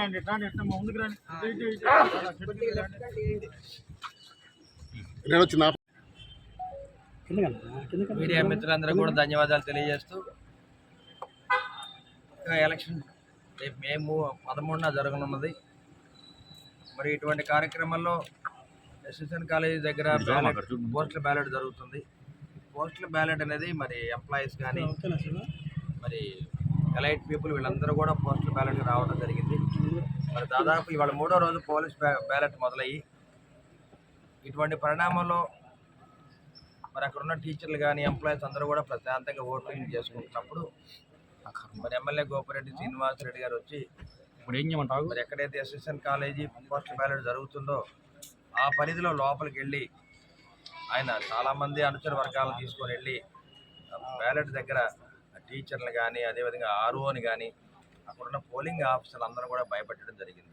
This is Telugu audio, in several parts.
రండి రండి ముందుకు రండి. నేను వచ్చిన మీడియా మిత్రులందరూ కూడా ధన్యవాదాలు తెలియజేస్తూ ఇంకా ఎలక్షన్ రేపు మేము పదమూడున జరగనున్నది. మరి ఇటువంటి కార్యక్రమాల్లో ఎస్ఎస్ఎన్ కాలేజీ దగ్గర బ్యాలెట్ పోస్టల్ బ్యాలెట్ జరుగుతుంది. పోస్టల్ బ్యాలెట్ అనేది మరి ఎంప్లాయీస్ కానీ మరి ఎలైట్ పీపుల్ వీళ్ళందరూ కూడా పోస్టల్ బ్యాలెట్ రావడం జరిగింది. మరి దాదాపు ఇవాళ మూడో రోజు పోలీస్ బ్యా బ్యాలెట్ మొదలయ్యి ఇటువంటి పరిణామాల్లో మరి అక్కడ ఉన్న టీచర్లు కానీ ఎంప్లాయీస్ అందరూ కూడా ప్రశాంతంగా ఓటింగ్ చేసుకుంటున్నప్పుడు మరి ఎమ్మెల్యే గోపిరెడ్డి శ్రీనివాస్ రెడ్డి గారు వచ్చి ఇప్పుడు ఏం చేయమంటావు? మరి ఎక్కడైతే ఎస్ఎస్ఎన్ కాలేజీ పోస్ట్ బ్యాలెట్ జరుగుతుందో ఆ పరిధిలో లోపలికి వెళ్ళి ఆయన చాలామంది అనుచర వర్గాలను తీసుకొని వెళ్ళి బ్యాలెట్ దగ్గర టీచర్లు కానీ అదేవిధంగా ఆర్ఓని కానీ అక్కడున్న పోలింగ్ ఆఫీసర్లు అందరూ కూడా భయపెట్టడం జరిగింది.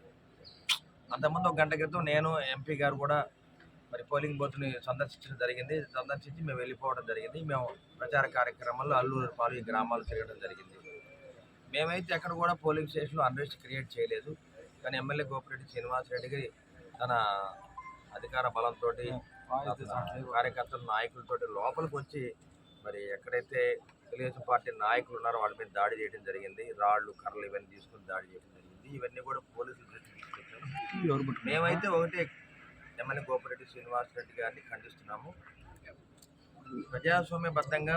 అంతకుముందు ఒక గంట క్రితం నేను ఎంపీ గారు కూడా మరి పోలింగ్ బూత్ని సందర్శించడం జరిగింది. సందర్శించి మేము వెళ్ళిపోవడం జరిగింది. మేము ప్రచార కార్యక్రమాల్లో అల్లూరు పాలు ఈ గ్రామాలు తిరగడం జరిగింది. మేమైతే ఎక్కడ కూడా పోలింగ్ స్టేషన్లో అన్రెస్ట్ క్రియేట్ చేయలేదు. కానీ ఎమ్మెల్యే గోపిరెడ్డి శ్రీనివాసరెడ్డికి తన అధికార బలంతో కార్యకర్తల నాయకులతో లోపలికి వచ్చి మరి ఎక్కడైతే తెలుగుదేశం పార్టీ నాయకులు ఉన్నారో వాళ్ళ మీద దాడి చేయడం జరిగింది. రాళ్ళు కర్రలు ఇవన్నీ తీసుకుని దాడి చేయడం జరిగింది. ఇవన్నీ కూడా పోలీసులు తీసుకొచ్చారు మేమైతే ఒకటే ఎమ్మెల్యే గోపిరెడ్డి శ్రీనివాసరెడ్డి గారిని ఖండిస్తున్నాము. ప్రజాస్వామ్యబద్ధంగా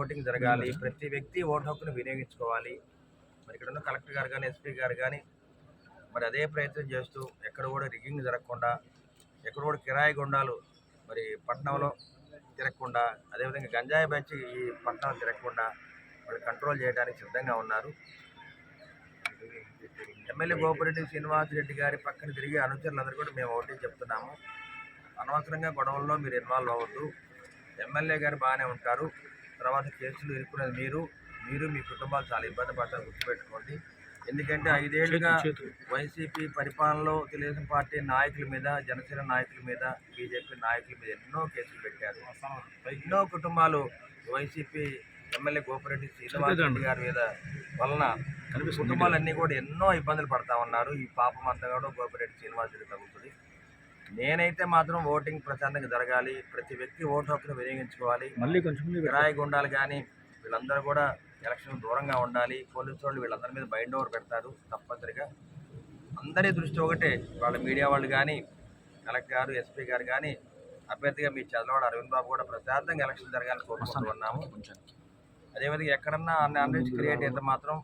ఓటింగ్ జరగాలి. ప్రతి వ్యక్తి ఓటు హక్కును వినియోగించుకోవాలి. మరి ఇక్కడ ఉన్న కలెక్టర్ గారు కానీ ఎస్పీ గారు కానీ మరి అదే ప్రయత్నం చేస్తూ ఎక్కడ కూడా రిగ్గింగ్ జరగకుండా ఎక్కడ కూడా కిరాయి గుండాలు మరి పట్టణంలో తిరగకుండా అదేవిధంగా గంజాయి బ్యాచ్ ఈ పట్టణం తిరగకుండా వాళ్ళు కంట్రోల్ చేయడానికి సిద్ధంగా ఉన్నారు. ఎమ్మెల్యే గోపిరెడ్డి శ్రీనివాసరెడ్డి గారి పక్కన తిరిగి అనుచరులందరూ కూడా మేము ఒకటి చెప్తున్నాము. అనవసరంగా గొడవల్లో మీరు ఇన్వాల్వ్ అవ్వద్దు. ఎమ్మెల్యే గారు బాగానే ఉంటారు. తర్వాత కేసులు ఇరుక్కునేది మీరు. మీరు మీ కుటుంబాలు చాలా ఇబ్బంది పడతారు. గుర్తుపెట్టుకోండి. ఎందుకంటే ఐదేళ్ళుగా వైసీపీ పరిపాలనలో తెలుగుదేశం పార్టీ నాయకుల మీద జనసేన నాయకుల మీద బీజేపీ నాయకుల మీద ఎన్నో కేసులు పెట్టారు. ఎన్నో కుటుంబాలు వైసీపీ ఎమ్మెల్యే గోపిరెడ్డి శ్రీనివాస్ రెడ్డి గారి మీద వలన కుటుంబాలన్నీ కూడా ఎన్నో ఇబ్బందులు పడతా ఉన్నారు. ఈ పాపం అంతా కూడా గోపిరెడ్డి శ్రీనివాస్ రెడ్డి తగ్గుతుంది. నేనైతే మాత్రం ఓటింగ్ ప్రశాంతంగా జరగాలి. ప్రతి వ్యక్తి ఓటు హక్కును వినియోగించుకోవాలి. మళ్ళీ కొంచెం కిరాయి గుండాలు కానీ వీళ్ళందరూ కూడా ఎలక్షన్ దూరంగా ఉండాలి పోలీసు వాళ్ళు వీళ్ళందరి మీద బైండ్ ఓవర్ పెడతారు తప్పనిసరిగా. అందరి దృష్టి ఒకటే వాళ్ళ మీడియా వాళ్ళు కానీ కలెక్టర్ గారు ఎస్పీ గారు కానీ అభ్యర్థిగా మీ చదలవాడు అరవింద్ బాబు కూడా ప్రశాంతంగా ఎలక్షన్ జరగాలని కోరుకుంటూ ఉన్నాము. అదేవిధంగా ఎక్కడన్నా అన్ని అన్రెస్ట్ క్రియేట్ అయితే మాత్రం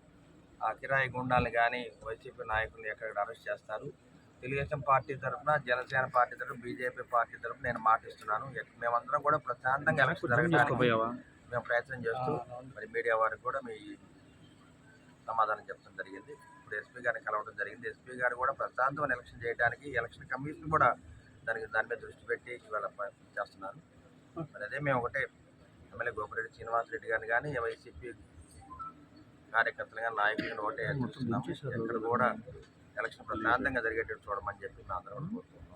ఆ కిరాయి గుండాలను కానీ వైసీపీ నాయకుల్ని ఎక్కడ అరెస్ట్ చేస్తారు. తెలుగుదేశం పార్టీ తరఫున జనసేన పార్టీ తరఫున బీజేపీ పార్టీ తరఫున నేను మాటిస్తున్నాను. మేమందరం కూడా ప్రశాంతంగా ఎలక్షన్ జరగడానికి మేము ప్రయత్నం చేస్తూ మరి మీడియా వారికి కూడా మీ సమాధానం చెప్పడం జరిగింది. ఇప్పుడు ఎస్పీ గారిని కలవడం జరిగింది. ఎస్పీ గారు కూడా ప్రశాంతమైన ఎలక్షన్ చేయడానికి ఎలక్షన్ కమిషన్ కూడా దానికి దాని మీద దృష్టి పెట్టి ఇవాళ చేస్తున్నారు. మరి అదే మేము ఒకటే ఎమ్మెల్యే గోపిరెడ్డి శ్రీనివాస్ రెడ్డి గారిని కానీ వైసీపీ కార్యకర్తలు కానీ నాయకులు కానీ ఒకటే ఎక్కడ కూడా ఎలక్షన్ ప్రశాంతంగా జరిగేటట్టు చూడమని చెప్పి మేము అందరం కోరుతున్నాం